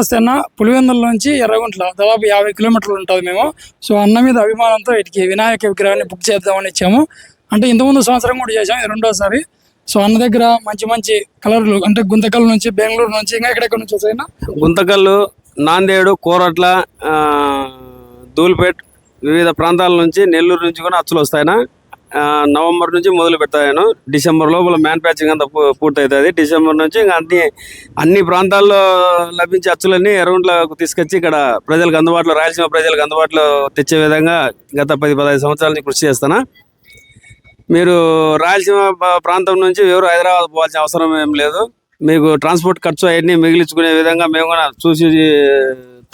నమస్తే అన్న పులివెందుల నుంచి ఎర్రగుంట్ల దాదాపు యాభై కిలోమీటర్లు ఉంటుంది మేము. సో అన్న మీద అభిమానంతో ఇటుకి వినాయక విగ్రహాన్ని బుక్ చేద్దామని ఇచ్చాము అంటే ఇంతకుముందు సంవత్సరం కూడా చేసాం ఇది రెండోసారి. సో అన్న దగ్గర మంచి మంచి కలర్లు అంటే గుంతకల్ నుంచి బెంగళూరు నుంచి ఇంకా ఎక్కడెక్కడ నుంచి వచ్చాయినా గుంతకల్లు నాందేడు కోరట్ల దూల్పేట్ ధూల్పేట్ వివిధ ప్రాంతాల నుంచి నెల్లూరు నుంచి కూడా అచ్చులు వస్తాయినా నవంబర్ నుంచి మొదలు పెట్టాను డిసెంబర్ లోపల మ్యానుఫ్యాక్చరింగ్ అంతా పూ- పూర్తవుతుంది డిసెంబర్ నుంచి ఇంకా అన్ని అన్ని ప్రాంతాల్లో లభించే అచ్చులన్నీ ఎరౌండ్లకు తీసుకొచ్చి ఇక్కడ ప్రజలకు అందుబాటులో రాయలసీమ ప్రజలకు అందుబాటులో తెచ్చే విధంగా గత పది పదహైదు సంవత్సరాల నుంచి కృషి చేస్తాను మీరు రాయలసీమ ప్రాంతం నుంచి ఎవరు హైదరాబాద్ పోవాల్సిన అవసరం ఏం లేదు. మీకు ట్రాన్స్పోర్ట్ ఖర్చు అవన్నీ మిగిలించుకునే విధంగా మేము కూడా చూసి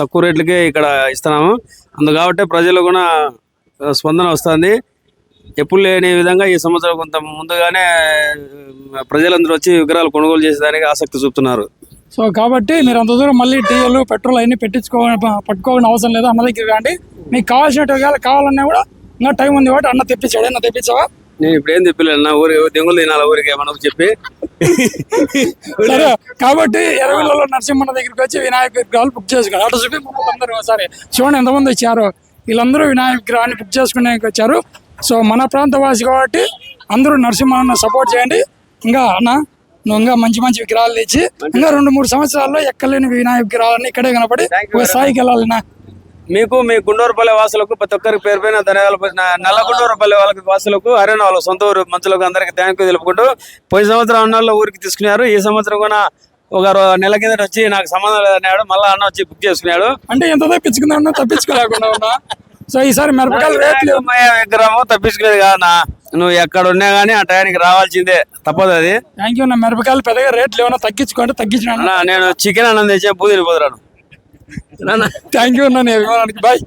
తక్కువ రేట్లకే ఇక్కడ ఇస్తున్నాము. అందుకాబట్టే ప్రజలు కూడా స్పందన వస్తుంది. ఎప్పుడు లేని విధంగా ఈ సంవత్సరం కొంత ముందుగానే ప్రజలందరూ వచ్చి విగ్రహాలు కొనుగోలు చేసేదానికి ఆసక్తి చూపుతున్నారు. సో కాబట్టి మీరు అంత దూరం మళ్ళీ డీజిల్ పెట్రోల్ అవన్నీ పెట్టించుకో పట్టుకోవాలని అవసరం లేదు అన్న దగ్గర రండి. మీకు కావాల్సినట్టు కావాలన్నా కూడా ఇంకా టైం ఉంది కాబట్టి అన్న తెప్పించాడు. అన్న తెప్పించావా? నేను ఇప్పుడు ఏం చెప్పలేదు నా ఊరికి దెంగులు తినాలి ఊరికి ఏమన్నా చెప్పి. సరే కాబట్టి ఎరవిలలో నరసింహన్న దగ్గరికి వచ్చి వినాయక విగ్రహాలు బుక్ చేసుకున్నారు. అటు చూపి అందరూ ఒకసారి చూడండి ఎంతమంది వచ్చారు. వీళ్ళందరూ వినాయక విగ్రహాన్ని బుక్ చేసుకునేకి వచ్చారు. సో మన ప్రాంత వాసి కాబట్టి అందరూ నరసింహన్న సపోర్ట్ చేయండి. ఇంకా అన్న నువ్వు ఇంకా మంచి మంచి విగ్రహాలు తెచ్చి ఇంకా రెండు మూడు సంవత్సరాల్లో ఎక్కలేని వినాయక విగ్రహాలన్నీ ఇక్కడే కనపడి ఒక స్థాయికి వెళ్ళాలినా మీకు మీ గుండూరుపల్లి వాసులకు ప్రతి ఒక్కరికి పేరు పైన ధన్యవాదాలు నల్ల గుండూరుపల్లి వాళ్ళకి వాసులకు హరియాణ వాళ్ళ సొంత ఊరు మంచులకు అందరికి థ్యాంక్ యూ తెలుపుకుంటూ పోయిన సంవత్సరం అన్న ఊరికి తీసుకున్నారు. ఈ సంవత్సరం కూడా ఒక నెల కింద వచ్చి నాకు సంబంధం లేదన్నాడు. మళ్ళీ అన్న వచ్చి బుక్ చేసుకున్నాడు. అంటే ఎంత తప్పించుకుందా తప్పించుకోలేకుండా ఉన్నా. సో ఈసారి మిరపకాయలు రేట్లు విగ్రహం తప్పించుకునేది కాదన్నా నువ్వు ఎక్కడ ఉన్నా గానీ ఆ టయానికి రావాల్సిందే. తప్పదు అది. థ్యాంక్ యూ నా మిరపకాయలు పెద్దగా రేట్లు ఏమైనా తగ్గించుకోండి తగ్గించిన నేను చికెన్ అన్నం తెచ్చే పూదిని పోదురాను. థ్యాంక్ యూ అన్న బాయ్.